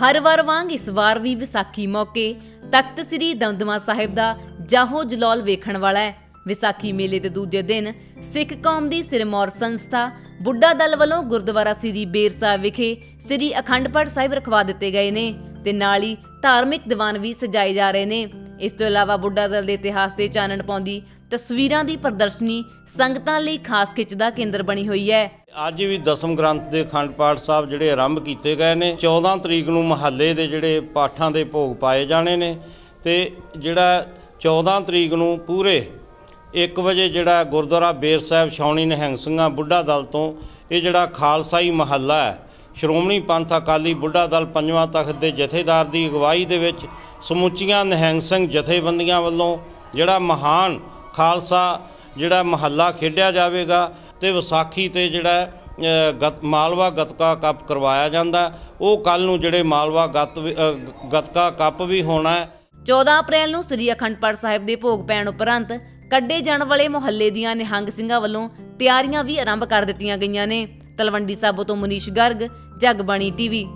ਹਰ ਵਾਰ ਵਾਂਗ ਇਸ ਵਾਰ ਵੀ ਵਿਸਾਖੀ ਮੌਕੇ ਤਖਤ ਸ੍ਰੀ ਦਮਦਮਾ ਸਾਹਿਬ ਦਾ ਜਾਹੋ ਜਲਾਲ ਵੇਖਣ ਵਾਲਾ ਹੈ। ਵਿਸਾਖੀ ਮੇਲੇ ਦੇ ਦੂਜੇ ਦਿਨ ਸਿੱਖ ਕੌਮ ਦੀ ਸਿਰਮੌਰ ਸੰਸਥਾ ਬੁੱਢਾ ਦਲ ਵੱਲੋਂ ਗੁਰਦੁਆਰਾ ਸ੍ਰੀ ਬੇਰ ਸਾਹਿਬ ਵਿਖੇ ਸ੍ਰੀ ਅਖੰਡ ਪਾਠ ਸਾਹਿਬ ਰਖਵਾ ਦਿੱਤੇ ਗਏ ਨੇ ਤੇ ਨਾਲ ਹੀ ਧਾਰਮਿਕ ਦੀਵਾਨ ਵੀ ਸਜਾਏ ਜਾ ਰਹੇ ਨੇ। ਇਸ ਤੋਂ ਇਲਾਵਾ ਬੁੱਢਾ ਦਲ ਦੇ ਇਤਿਹਾਸ ਤੇ ਚਾਨਣ ਪਾਉਂਦੀ ਤਸਵੀਰਾਂ ਦੀ ਪ੍ਰਦਰਸ਼ਨੀ ਸੰਗਤਾਂ ਲਈ ਖਾਸ ਖਿੱਚ ਦਾ ਕੇਂਦਰ ਬਣੀ ਹੋਈ ਹੈ। ਅੱਜ ਵੀ ਦਸਮ ਗ੍ਰੰਥ ਦੇ ਅਖੰਡ ਪਾਠ ਸਾਹਿਬ ਜਿਹੜੇ ਆਰੰਭ ਕੀਤੇ ਗਏ ਨੇ 14 ਤਰੀਕ ਨੂੰ ਮਹੱਲੇ ਦੇ ਜਿਹੜੇ ਪਾਠਾਂ ਦੇ ਭੋਗ ਪਾਏ ਜਾਣੇ ਨੇ ਤੇ ਜਿਹੜਾ 14 ਤਰੀਕ ਨੂੰ ਪੂਰੇ 1 ਵਜੇ ਜਿਹੜਾ ਗੁਰਦੁਆਰਾ ਬੇਰ ਸਾਹਿਬ ਛਾਉਣੀ ਨਿਹੰਗ ਸਿੰਘਾਂ ਬੁੱਢਾ ਦਲ ਤੋਂ ਇਹ ਜਿਹੜਾ ਖਾਲਸਾਈ ਮਹੱਲਾ ਹੈ, ਸ਼੍ਰੋਮਣੀ ਪੰਥ ਅਕਾਲੀ ਬੁੱਢਾ ਦਲ ਪੰਜਵਾਂ ਤਖਤ ਦੇ ਜਥੇਦਾਰ ਦੀ ਅਗਵਾਈ ਦੇ ਵਿੱਚ ਸਮੁੱਚੀਆਂ ਨਿਹੰਗ ਸਿੰਘ ਜਥੇਬੰਦੀਆਂ ਵੱਲੋਂ ਜਿਹੜਾ ਮਹਾਨ ਖਾਲਸਾ, ਜਿਹੜਾ ਮਹੱਲਾ ਖੇਡਿਆ ਜਾਵੇਗਾ ਤੇ ਵਿਸਾਖੀ ਤੇ ਜਿਹੜਾ ਗਤ, ਮਾਲਵਾ ਗਤਕਾ ਕੱਪ ਕਰਵਾਇਆ ਜਾਂਦਾ। ਉਹ ਕੱਲ ਨੂੰ ਜਿਹੜੇ ਮਾਲਵਾ ਗਤ ਵੀ- ਗਤਕਾ ਕੱਪ ਵੀ ਹੋਣਾ ਹੈ। 14 ਅਪ੍ਰੈਲ ਨੂੰ ਸ੍ਰੀ ਅਖੰਡ ਪਾਠ ਸਾਹਿਬ ਦੇ ਭੋਗ ਪੈਣ ਉਪਰੰਤ ਕੱਢੇ ਜਾਣ ਵਾਲੇ ਮੁਹੱਲੇ ਦੀਆਂ ਨਿਹੰਗ ਸਿੰਘਾਂ ਵੱਲੋਂ ਤਿਆਰੀਆਂ ਵੀ ਆਰੰਭ ਕਰ ਦਿੱਤੀਆਂ ਗਈਆਂ ਨੇ। ਤਲਵੰਡੀ ਸਾਬੋ ਤੋਂ ਮਨੀਸ਼ ਗਰਗ, ਜਗਬਾਣੀ ਟੀਵੀ।